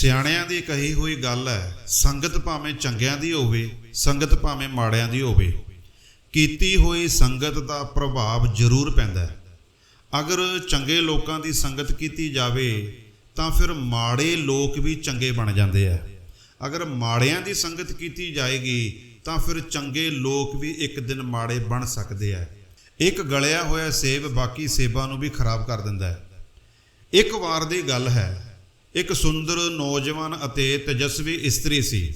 ਸਿਆਣਿਆਂ ਦੀ ਕਹੀ ਹੋਈ ਗੱਲ ਹੈ, ਸੰਗਤ ਭਾਵੇਂ ਚੰਗਿਆਂ ਦੀ ਹੋਵੇ, ਸੰਗਤ ਭਾਵੇਂ ਮਾੜਿਆਂ ਦੀ ਹੋਵੇ। ਕੀਤੀ ਹੋਈ ਸੰਗਤ ਦਾ ਪ੍ਰਭਾਵ ਜ਼ਰੂਰ ਪੈਂਦਾ ਹੈ। ਅਗਰ ਚੰਗੇ ਲੋਕਾਂ ਦੀ ਸੰਗਤ ਕੀਤੀ ਜਾਵੇ, ਤਾਂ ਫਿਰ ਮਾੜੇ ਲੋਕ ਵੀ ਚੰਗੇ ਬਣ ਜਾਂਦੇ ਆ। ਅਗਰ ਮਾੜਿਆਂ ਦੀ ਸੰਗਤ ਕੀਤੀ ਜਾਏਗੀ, ਤਾਂ ਫਿਰ ਚੰਗੇ ਲੋਕ ਵੀ ਇੱਕ ਦਿਨ ਮਾੜੇ ਬਣ ਸਕਦੇ ਆ। ਇੱਕ ਗਲਿਆ ਹੋਇਆ ਸੇਬ ਬਾਕੀ ਸੇਬਾਂ ਨੂੰ ਵੀ ਖਰਾਬ ਕਰ ਦਿੰਦਾ ਹੈ। ਇੱਕ ਵਾਰ ਦੀ ਗੱਲ ਹੈ ਇੱਕ ਸੁੰਦਰ ਨੌਜਵਾਨ ਅਤੇ ਤੇਜਸਵੀ ਇਸਤਰੀ ਸੀ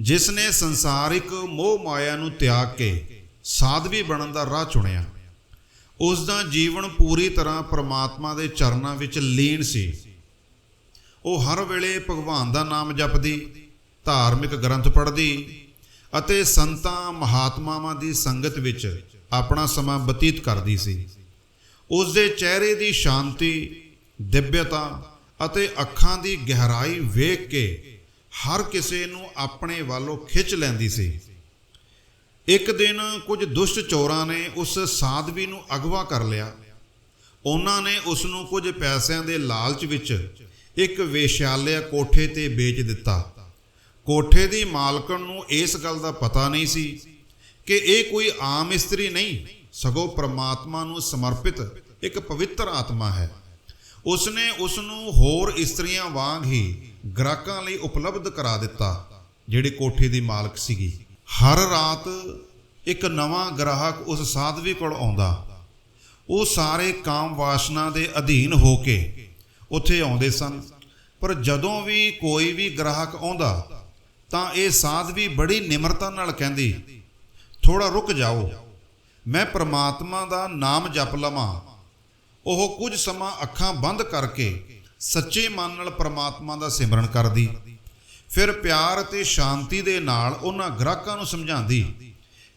ਜਿਸ ਨੇ ਸੰਸਾਰਿਕ ਮੋਹ ਮਾਇਆ ਨੂੰ ਤਿਆਗ ਕੇ ਸਾਧਵੀ ਬਣਨ ਦਾ ਰਾਹ ਚੁਣਿਆ। ਉਸ ਦਾ ਜੀਵਨ ਪੂਰੀ ਤਰ੍ਹਾਂ ਪ੍ਰਮਾਤਮਾ ਦੇ ਚਰਨਾਂ ਵਿੱਚ ਲੀਨ ਸੀ। ਉਹ ਹਰ ਵੇਲੇ ਭਗਵਾਨ ਦਾ ਨਾਮ ਜਪਦੀ, ਧਾਰਮਿਕ ਗ੍ਰੰਥ ਪੜ੍ਹਦੀ ਅਤੇ ਸੰਤਾਂ, ਮਹਾਤਮਾਵਾਂ ਦੀ ਸੰਗਤ ਵਿੱਚ ਆਪਣਾ ਸਮਾਂ ਬਤੀਤ ਕਰਦੀ ਸੀ। ਉਸ ਦੇ ਚਿਹਰੇ ਦੀ ਸ਼ਾਂਤੀ, ਦਿਵਯਤਾ ਅਤੇ ਅੱਖਾਂ ਦੀ ਗਹਿਰਾਈ ਵੇਖ ਕੇ ਹਰ ਕਿਸੇ ਨੂੰ ਆਪਣੇ ਵੱਲੋਂ ਖਿੱਚ ਲੈਂਦੀ ਸੀ। ਇੱਕ ਦਿਨ ਕੁਝ ਦੁਸ਼ਟ ਚੋਰਾਂ ਨੇ ਉਸ ਸਾਧਵੀ ਨੂੰ ਅਗਵਾ ਕਰ ਲਿਆ। ਉਹਨਾਂ ਨੇ ਉਸ ਨੂੰ ਕੁਝ ਪੈਸਿਆਂ ਦੇ ਲਾਲਚ ਵਿੱਚ ਇੱਕ ਵੇਸ਼ਾਲਿਆ ਕੋਠੇ ਤੇ ਵੇਚ ਦਿੱਤਾ। ਕੋਠੇ ਦੀ ਮਾਲਕਣ ਨੂੰ ਇਸ ਗੱਲ ਦਾ ਪਤਾ ਨਹੀਂ ਸੀ ਕਿ ਇਹ ਕੋਈ ਆਮ ਇਸਤਰੀ ਨਹੀਂ, ਸਗੋਂ ਪ੍ਰਮਾਤਮਾ ਨੂੰ ਸਮਰਪਿਤ ਇੱਕ ਪਵਿੱਤਰ ਆਤਮਾ ਹੈ। ਉਸਨੇ ਉਸ ਨੂੰ ਹੋਰ ਇਸਤਰੀਆਂ ਵਾਂਗ ਹੀ ਗ੍ਰਾਹਕਾਂ ਲਈ ਉਪਲਬਧ ਕਰਾ ਦਿੱਤਾ, ਜਿਹੜੀ ਕੋਠੇ ਦੀ ਮਾਲਕ ਸੀਗੀ। ਹਰ ਰਾਤ ਇੱਕ ਨਵਾਂ ਗ੍ਰਾਹਕ ਉਸ ਸਾਧਵੀ ਕੋਲ ਆਉਂਦਾ। ਉਹ ਸਾਰੇ ਕਾਮ ਵਾਸਨਾ ਦੇ ਅਧੀਨ ਹੋ ਕੇ ਉੱਥੇ ਆਉਂਦੇ ਸਨ। ਪਰ ਜਦੋਂ ਵੀ ਕੋਈ ਵੀ ਗ੍ਰਾਹਕ ਆਉਂਦਾ, ਤਾਂ ਇਹ ਸਾਧਵੀ ਬੜੀ ਨਿਮਰਤਾ ਨਾਲ ਕਹਿੰਦੀ ਥੋੜਾ ਰੁਕ ਜਾਓ। ਮੈਂ ਪ੍ਰਮਾਤਮਾ ਦਾ ਨਾਮ ਜਪ ਲਵਾਂ। ਉਹ ਕੁਝ ਸਮਾਂ ਅੱਖਾਂ ਬੰਦ ਕਰਕੇ ਸੱਚੇ ਮਨ ਨਾਲ ਪ੍ਰਮਾਤਮਾ ਦਾ ਸਿਮਰਨ ਕਰਦੀ ਫਿਰ ਪਿਆਰ ਅਤੇ ਸ਼ਾਂਤੀ ਦੇ ਨਾਲ ਉਹਨਾਂ ਗ੍ਰਾਹਕਾਂ ਨੂੰ ਸਮਝਾਉਂਦੀ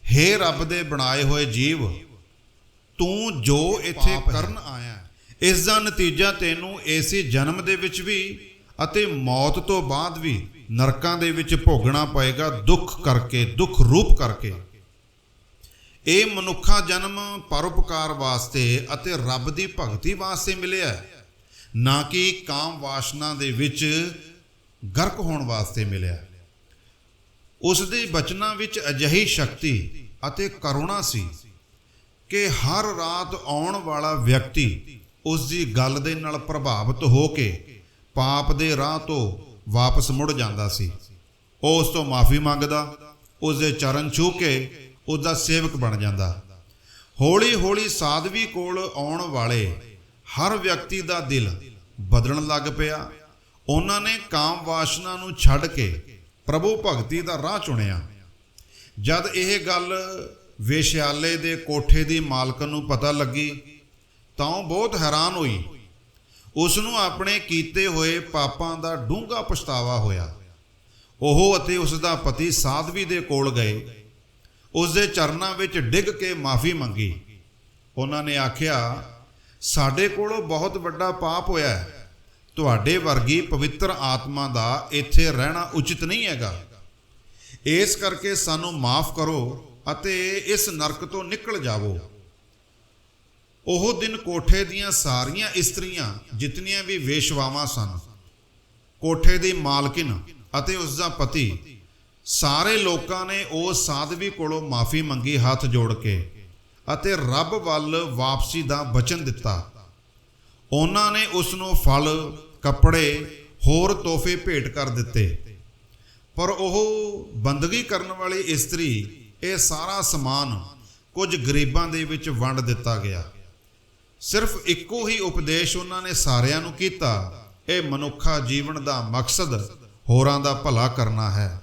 ਹੇ ਰੱਬ ਦੇ ਬਣਾਏ ਹੋਏ ਜੀਵ ਤੂੰ ਜੋ ਇੱਥੇ ਕਰਨ ਆਇਆ ਇਸ ਦਾ ਨਤੀਜਾ ਤੈਨੂੰ ਇਸੇ ਜਨਮ ਦੇ ਵਿੱਚ ਵੀ ਅਤੇ ਮੌਤ ਤੋਂ ਬਾਅਦ ਵੀ ਨਰਕਾਂ ਦੇ ਵਿੱਚ ਭੋਗਣਾ ਪਏਗਾ ਦੁੱਖ ਕਰਕੇ ਦੁੱਖ ਰੂਪ ਕਰਕੇ। ਇਹ ਮਨੁੱਖਾ ਜਨਮ ਪਰਉਪਕਾਰ ਵਾਸਤੇ ਅਤੇ ਰੱਬ ਦੀ ਭਗਤੀ ਵਾਸਤੇ ਮਿਲਿਆ ਨਾ ਕਿ ਕਾਮ ਵਾਸਨਾ ਦੇ ਵਿੱਚ ਗਰਕ ਹੋਣ ਵਾਸਤੇ ਮਿਲਿਆ ਹੈ। ਉਸ ਦੇ ਬਚਨਾਂ ਵਿੱਚ ਅਜਿਹੀ ਸ਼ਕਤੀ ਅਤੇ ਕਰੁਣਾ ਸੀ ਕਿ ਹਰ ਰਾਤ ਆਉਣ ਵਾਲਾ ਵਿਅਕਤੀ ਉਸ ਦੀ ਗੱਲ ਦੇ ਨਾਲ ਪ੍ਰਭਾਵਿਤ ਹੋ ਕੇ ਪਾਪ ਦੇ ਰਾਹ ਤੋਂ ਵਾਪਸ ਮੁੜ ਜਾਂਦਾ ਸੀ ਉਹ ਉਸ ਤੋਂ ਮਾਫੀ ਮੰਗਦਾ, ਉਸ ਦੇ ਚਰਨ ਛੂਹ ਕੇ ਉਸ ਦਾ ਸੇਵਕ ਬਣ ਜਾਂਦਾ। ਹੌਲੀ ਹੌਲੀ ਸਾਧਵੀ ਕੋਲ ਆਉਣ ਵਾਲੇ ਹਰ ਵਿਅਕਤੀ ਦਾ ਦਿਲ ਬਦਲਣ ਲੱਗ ਪਿਆ। ਉਹਨਾਂ ਨੇ ਕਾਮ ਵਾਸਨਾ ਨੂੰ ਛੱਡ ਕੇ ਪ੍ਰਭੂ ਭਗਤੀ ਦਾ ਰਾਹ ਚੁਣਿਆ। ਜਦ ਇਹ ਗੱਲ ਵੇਸ਼ਿਆਲੇ ਦੇ ਕੋਠੇ ਦੀ ਮਾਲਕਨ ਨੂੰ ਪਤਾ ਲੱਗੀ, ਤਾਂ ਉਹ ਬਹੁਤ ਹੈਰਾਨ ਹੋਈ। ਉਸ ਨੂੰ ਆਪਣੇ ਕੀਤੇ ਹੋਏ ਪਾਪਾਂ ਦਾ ਡੂੰਘਾ ਪਛਤਾਵਾ ਹੋਇਆ। ਉਹ ਅਤੇ ਉਸ ਦਾ ਪਤੀ ਸਾਧਵੀ ਦੇ ਕੋਲ ਗਏ। ਉਸ ਦੇ ਚਰਨਾਂ ਵਿੱਚ ਡਿੱਗ ਕੇ ਮਾਫੀ ਮੰਗੀ। ਉਹਨਾਂ ਨੇ ਆਖਿਆ, ਸਾਡੇ ਕੋਲੋਂ ਬਹੁਤ ਵੱਡਾ ਪਾਪ ਹੋਇਆ ਹੈ। ਤੁਹਾਡੇ ਵਰਗੀ ਪਵਿੱਤਰ ਆਤਮਾ ਦਾ ਇੱਥੇ ਰਹਿਣਾ ਉਚਿਤ ਨਹੀਂ ਹੈਗਾ। ਇਸ ਕਰਕੇ ਸਾਨੂੰ ਮਾਫ ਕਰੋ ਅਤੇ ਇਸ ਨਰਕ ਤੋਂ ਨਿਕਲ ਜਾਵੋ। ਉਹ ਦਿਨ ਕੋਠੇ ਦੀਆਂ ਸਾਰੀਆਂ ਇਸਤਰੀਆਂ ਜਿਤਨੀਆਂ ਵੀ ਵੇਸ਼ਵਾਵਾਂ ਸਨ, ਕੋਠੇ ਦੀ ਮਾਲਕਿਨ ਅਤੇ ਉਸ ਦਾ ਪਤੀ ਸਾਰੇ ਲੋਕਾਂ ਨੇ ਉਸ ਸਾਧਵੀ ਕੋਲੋਂ ਮਾਫੀ ਮੰਗੀ ਹੱਥ ਜੋੜ ਕੇ ਅਤੇ ਰੱਬ ਵੱਲ ਵਾਪਸੀ ਦਾ ਬਚਨ ਦਿੱਤਾ। ਉਹਨਾਂ ਨੇ ਉਸ ਨੂੰ ਫਲ, ਕੱਪੜੇ, ਹੋਰ ਤੋਹਫੇ ਭੇਟ ਕਰ ਦਿੱਤੇ। ਪਰ ਉਹ ਬੰਦਗੀ ਕਰਨ ਵਾਲੀ ਇਸਤਰੀ ਇਹ ਸਾਰਾ ਸਮਾਨ ਕੁਝ ਗਰੀਬਾਂ ਦੇ ਵਿੱਚ ਵੰਡ ਦਿੱਤਾ ਗਿਆ। ਸਿਰਫ ਇੱਕੋ ਹੀ ਉਪਦੇਸ਼ ਉਹਨਾਂ ਨੇ ਸਾਰਿਆਂ ਨੂੰ ਕੀਤਾ, ਇਹ ਮਨੁੱਖਾ ਜੀਵਨ ਦਾ ਮਕਸਦ ਹੋਰਾਂ ਦਾ ਭਲਾ ਕਰਨਾ ਹੈ।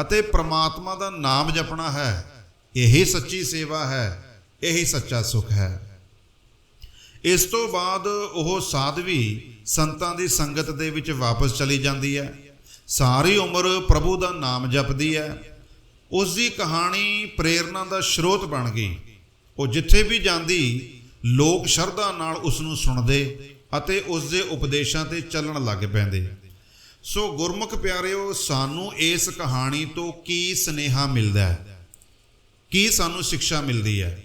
ਅਤੇ ਪ੍ਰਮਾਤਮਾ ਦਾ ਨਾਮ ਜਪਣਾ ਹੈ। ਇਹੀ ਸੱਚੀ ਸੇਵਾ ਹੈ, ਇਹੀ ਸੱਚਾ ਸੁਖ ਹੈ। ਇਸ ਤੋਂ ਬਾਅਦ ਉਹ ਸਾਧਵੀ ਸੰਤਾਂ ਦੀ ਸੰਗਤ ਦੇ ਵਿੱਚ ਵਾਪਸ ਚਲੀ ਜਾਂਦੀ ਹੈ। ਸਾਰੀ ਉਮਰ ਪ੍ਰਭੂ ਦਾ ਨਾਮ ਜਪਦੀ ਹੈ। ਉਸ ਦੀ ਕਹਾਣੀ ਪ੍ਰੇਰਣਾ ਦਾ ਸਰੋਤ ਬਣ ਗਈ। ਉਹ ਜਿੱਥੇ ਵੀ ਜਾਂਦੀ, ਲੋਕ ਸ਼ਰਧਾ ਨਾਲ ਉਸ ਨੂੰ ਸੁਣਦੇ ਅਤੇ ਉਸ ਦੇ ਉਪਦੇਸ਼ਾਂ ਤੇ ਚੱਲਣ ਲੱਗ ਪੈਂਦੇ। ਸੋ ਗੁਰਮੁਖ ਪਿਆਰਿਓ, ਸਾਨੂੰ ਇਸ ਕਹਾਣੀ ਤੋਂ ਕੀ ਸਨੇਹਾ ਮਿਲਦਾ ਹੈ? ਕੀ ਸਾਨੂੰ ਸਿੱਖਿਆ ਮਿਲਦੀ ਹੈ?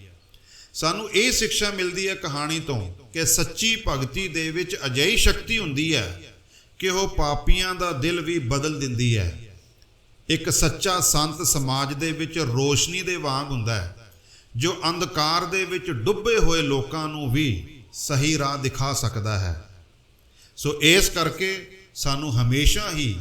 ਸਾਨੂੰ ਇਹ ਸਿੱਖਿਆ ਮਿਲਦੀ ਹੈ ਕਹਾਣੀ ਤੋਂ ਕਿ ਸੱਚੀ ਭਗਤੀ ਦੇ ਵਿੱਚ ਅਜਿਹੀ ਸ਼ਕਤੀ ਹੁੰਦੀ ਹੈ ਕਿ ਉਹ ਪਾਪੀਆਂ ਦਾ ਦਿਲ ਵੀ ਬਦਲ ਦਿੰਦੀ ਹੈ। ਇੱਕ ਸੱਚਾ ਸੰਤ ਸਮਾਜ ਦੇ ਵਿੱਚ ਰੋਸ਼ਨੀ ਦੇ ਵਾਂਗ ਹੁੰਦਾ ਹੈ, ਜੋ ਅੰਧਕਾਰ ਦੇ ਵਿੱਚ ਡੁੱਬੇ ਹੋਏ ਲੋਕਾਂ ਨੂੰ ਵੀ ਸਹੀ ਰਾਹ ਦਿਖਾ ਸਕਦਾ ਹੈ। ਸੋ ਇਸ ਕਰਕੇ ਸਾਨੂੰ ਹਮੇਸ਼ਾ ਹੀ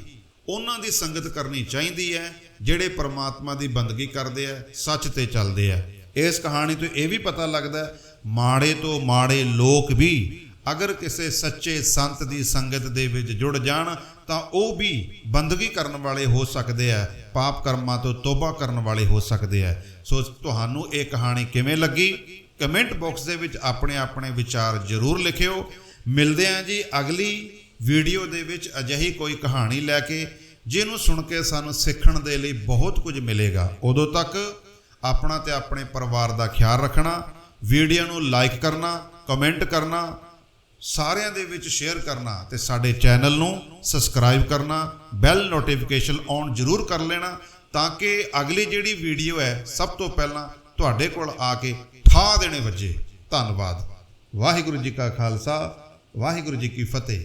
ਉਹਨਾਂ ਦੀ ਸੰਗਤ ਕਰਨੀ ਚਾਹੀਦੀ ਹੈ, ਜਿਹੜੇ ਪਰਮਾਤਮਾ ਦੀ ਬੰਦਗੀ ਕਰਦੇ ਆ, ਸੱਚ ਤੇ ਚੱਲਦੇ ਆ। ਇਸ ਕਹਾਣੀ ਤੋਂ ਇਹ ਵੀ ਪਤਾ ਲੱਗਦਾ ਮਾੜੇ ਤੋਂ ਮਾੜੇ ਲੋਕ ਵੀ ਅਗਰ ਕਿਸੇ ਸੱਚੇ ਸੰਤ ਦੀ ਸੰਗਤ ਦੇ ਵਿੱਚ ਜੁੜ ਜਾਣ, ਤਾਂ ਉਹ ਵੀ ਬੰਦਗੀ ਕਰਨ ਵਾਲੇ ਹੋ ਸਕਦੇ ਆ, ਪਾਪ ਕਰਮਾਂ ਤੋਂ ਤੋਬਾ ਕਰਨ ਵਾਲੇ ਹੋ ਸਕਦੇ ਆ। ਸੋ ਤੁਹਾਨੂੰ ਇਹ ਕਹਾਣੀ ਕਿਵੇਂ ਲੱਗੀ? ਕਮੈਂਟ ਬਾਕਸ ਦੇ ਵਿੱਚ ਆਪਣੇ ਆਪਣੇ ਵਿਚਾਰ ਜ਼ਰੂਰ ਲਿਖਿਓ। ਮਿਲਦੇ ਹਾਂ ਜੀ ਅਗਲੀ ਵੀਡੀਓ ਦੇ ਵਿੱਚ ਅਜਿਹੀ ਕੋਈ ਕਹਾਣੀ ਲੈ ਕੇ ਜਿਹਨੂੰ ਸੁਣ ਕੇ ਸਾਨੂੰ ਸਿੱਖਣ ਦੇ ਲਈ ਬਹੁਤ ਕੁਝ ਮਿਲੇਗਾ। ਉਦੋਂ ਤੱਕ ਆਪਣਾ ਤੇ ਆਪਣੇ ਪਰਿਵਾਰ ਦਾ ਖਿਆਲ ਰੱਖਣਾ, ਵੀਡੀਓ ਨੂੰ ਲਾਈਕ ਕਰਨਾ, ਕਮੈਂਟ ਕਰਨਾ, ਸਾਰਿਆਂ ਦੇ ਵਿੱਚ ਸ਼ੇਅਰ ਕਰਨਾ ਤੇ ਸਾਡੇ ਚੈਨਲ ਨੂੰ ਸਬਸਕ੍ਰਾਈਬ ਕਰਨਾ, ਬੈਲ ਨੋਟੀਫਿਕੇਸ਼ਨ ਔਨ ਜ਼ਰੂਰ ਕਰ ਲੈਣਾ ਤਾਂ ਕਿ ਅਗਲੀ ਜਿਹੜੀ ਵੀਡੀਓ ਹੈ ਸਭ ਤੋਂ ਪਹਿਲਾਂ ਤੁਹਾਡੇ ਕੋਲ ਆ ਕੇ ਠਾ ਦੇਣੇ ਵੱਜੇ। ਧੰਨਵਾਦ। ਵਾਹਿਗੁਰੂ ਜੀ ਕਾ ਖਾਲਸਾ, ਵਾਹਿਗੁਰੂ ਜੀ ਕੀ ਫਤਿਹ।